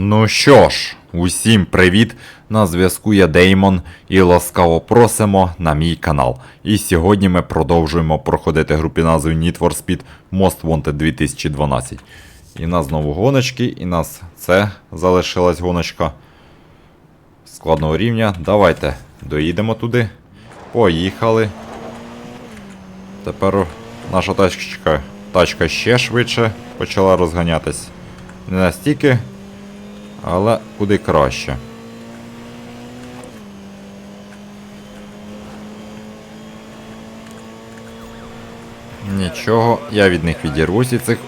Ну що ж, усім привіт! На зв'язку я Деймон і ласкаво просимо на мій канал. І сьогодні ми продовжуємо проходити групі назви Need for Speed Most Wanted 2012. І нас знову гоночки, і нас це залишилась гоночка складного рівня. Давайте доїдемо туди. Поїхали. Тепер наша тачка, тачка ще швидше почала розганятись. Не настільки, але куди краще. Нічого, я від них відірвусь від цих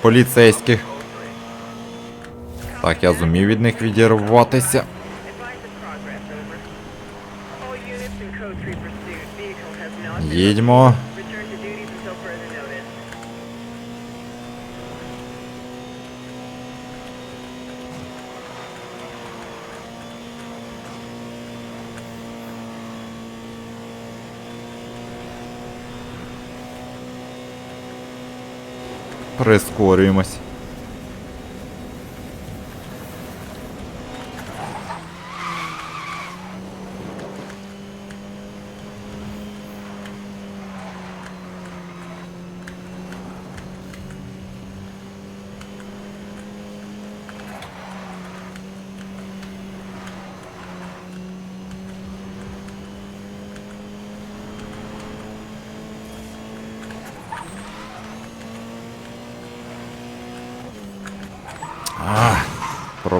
поліцейських. Так, я зумів від них відірватися. Advise Прискорюємось.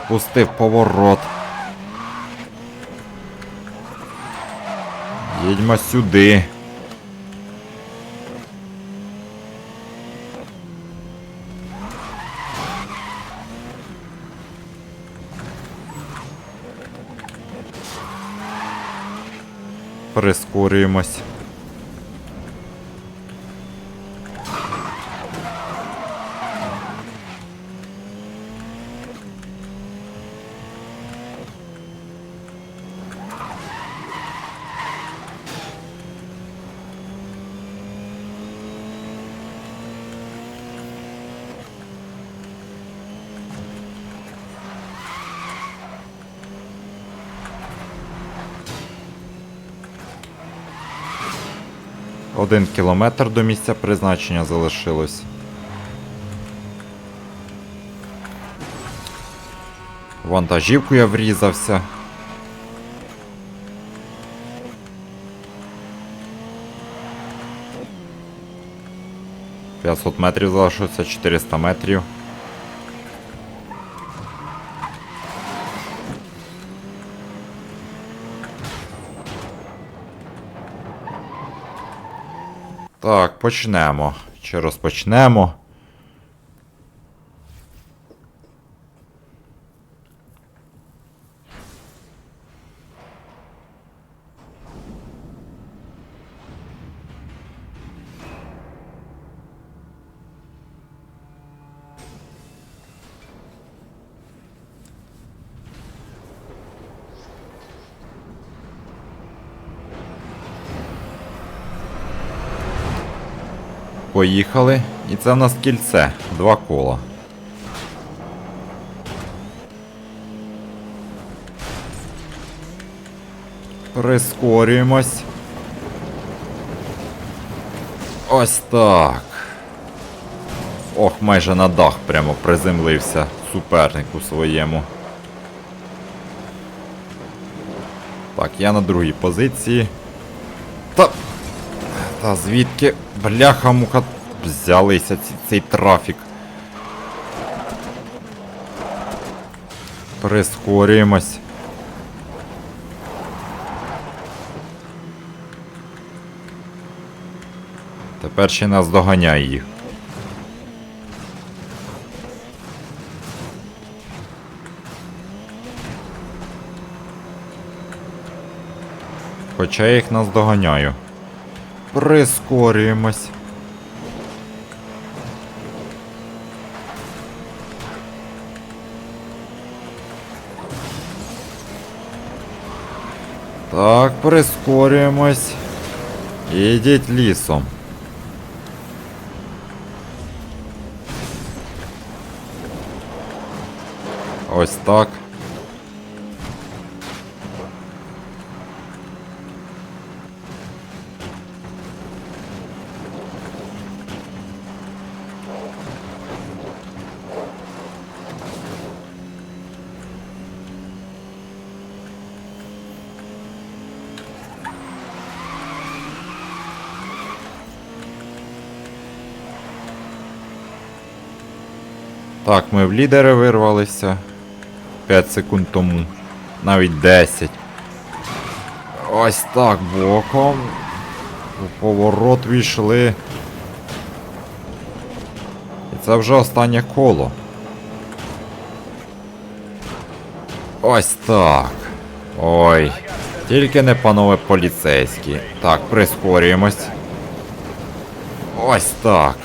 Пропустив поворот. Їдьмо сюди. Прискорюємось. Один кілометр до місця призначення залишилось. Вантажівку я врізався. П'ятсот метрів залишилося, 400 метрів. Так, почнемо. Чи розпочнемо? Поїхали. І це в нас кільце. Два кола. Прискорюємось. Ось так. Ох, майже на дах прямо приземлився супернику своєму. Так, я на другій позиції. Та та звідки бляха-муха взялися ці, цей трафік? Прискорюємось. Тепер ще нас доганяє їх. Хоча я їх наздоганяю. Прискорюємось. Так, прискорюємось. Ідіть лісом. Ось так. Так, ми в лідери вирвалися. 5 секунд тому. Навіть 10. Ось так, боком. У поворот війшли. І це вже останнє коло. Ось так. Ой. Тільки не панове поліцейські. Так, прискорюємось. Ось так.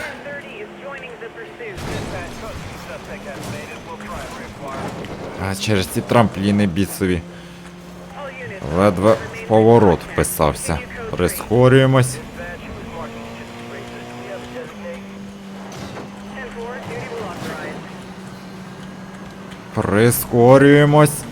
А через ці трампліни бісові. Ледве в поворот вписався. Прискорюємось. 10-4, duty will authorize. Прискорюємось.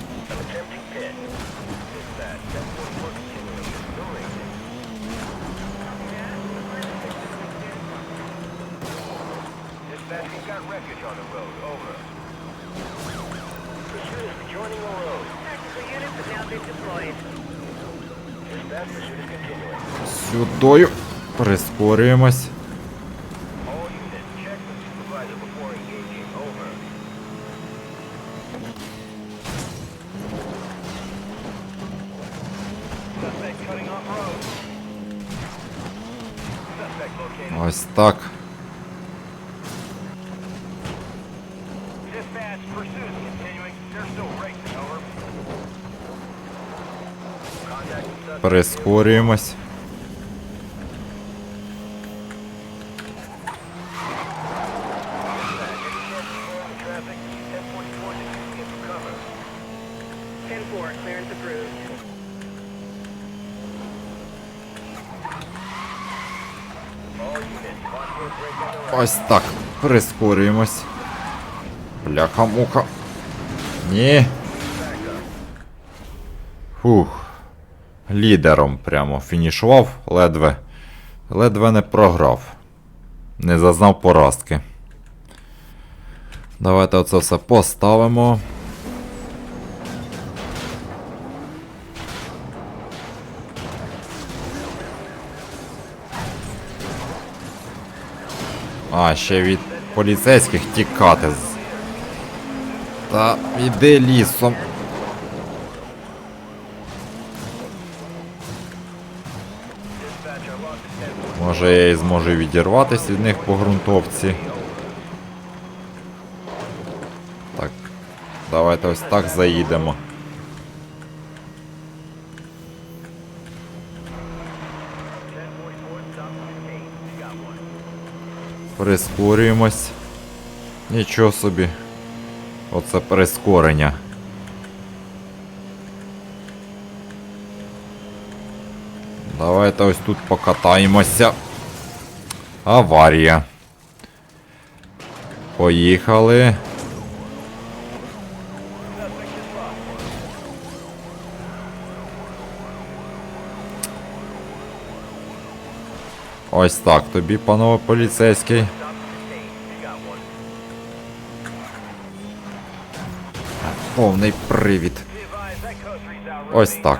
Сюдою. Прискорюємось. Ось так. Right. Ось так. Прискорюємось. Бляха-муха. Ні. Фух. Лідером прямо фінішував, ледве. Ледве не програв. Не зазнав поразки. Давайте оце все поставимо. А, ще від поліцейських тікати. Та іди лісом. Може я і зможу відірватися від них по ґрунтовці. Так. Давайте ось так заїдемо. Прискорюємось. Нічого собі. Оце прискорення. Давайте ось тут покатаємося. Аварія. Поїхали. Ось так тобі, панове поліцейський. Повний привід. Ось так.